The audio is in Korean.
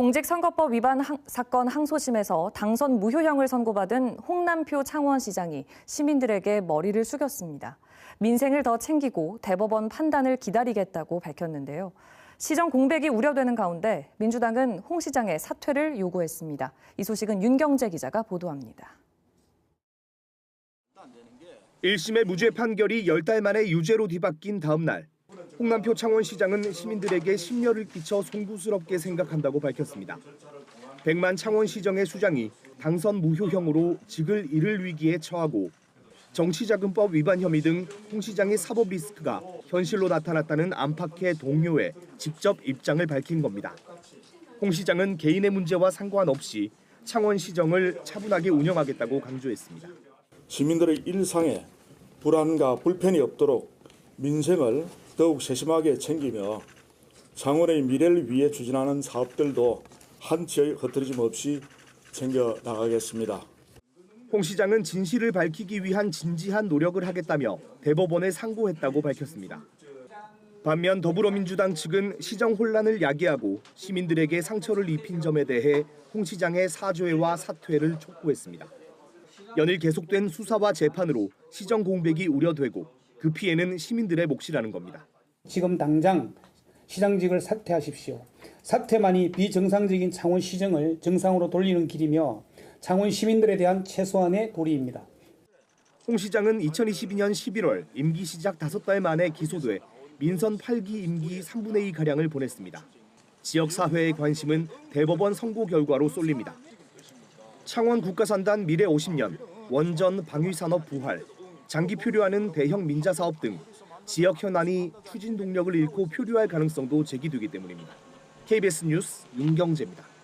공직선거법 위반 항- 사건 항소심에서 당선 무효형을 선고받은 홍남표 창원시장이 시민들에게 머리를 숙였습니다. 민생을 더 챙기고 대법원 판단을 기다리겠다고 밝혔는데요. 시정 공백이 우려되는 가운데 민주당은 홍 시장의 사퇴를 요구했습니다. 이 소식은 윤경재 기자가 보도합니다. 1심의 무죄 판결이 10달 만에 유죄로 뒤바뀐 다음 날 홍남표 창원시장은 시민들에게 심려를 끼쳐 송구스럽게 생각한다고 밝혔습니다. 백만 창원시정의 수장이 당선 무효형으로 직을 잃을 위기에 처하고 정치자금법 위반 혐의 등 홍 시장의 사법 리스크가 현실로 나타났다는 안팎의 동료에 직접 입장을 밝힌 겁니다. 홍 시장은 개인의 문제와 상관없이 창원시정을 차분하게 운영하겠다고 강조했습니다. 시민들의 일상에 불안과 불편이 없도록 민생을 더욱 세심하게 챙기며 창원의 미래를 위해 추진하는 사업들도 한치의 흐트러짐 없이 챙겨 나가겠습니다. 홍 시장은 진실을 밝히기 위한 진지한 노력을 하겠다며 대법원에 상고했다고 밝혔습니다. 반면 더불어민주당 측은 시정 혼란을 야기하고 시민들에게 상처를 입힌 점에 대해 홍 시장의 사죄와 사퇴를 촉구했습니다. 연일 계속된 수사와 재판으로 시정 공백이 우려되고 그 피해는 시민들의 몫이라는 겁니다. 지금 당장 시장직을 사퇴하십시오. 사퇴만이 비정상적인 창원 시정을 정상으로 돌리는 길이며 창원 시민들에 대한 최소한의 도리입니다. 홍 시장은 2022년 11월 임기 시작 5달 만에 기소돼 민선 8기 임기 3분의 2 가량을 보냈습니다. 지역 사회의 관심은 대법원 선고 결과로 쏠립니다. 창원 국가산단 미래 50년, 원전 방위산업 부활, 장기 표류하는 대형 민자 사업 등 지역 현안이 추진 동력을 잃고 표류할 가능성도 제기되기 때문입니다. KBS 뉴스 윤경재입니다.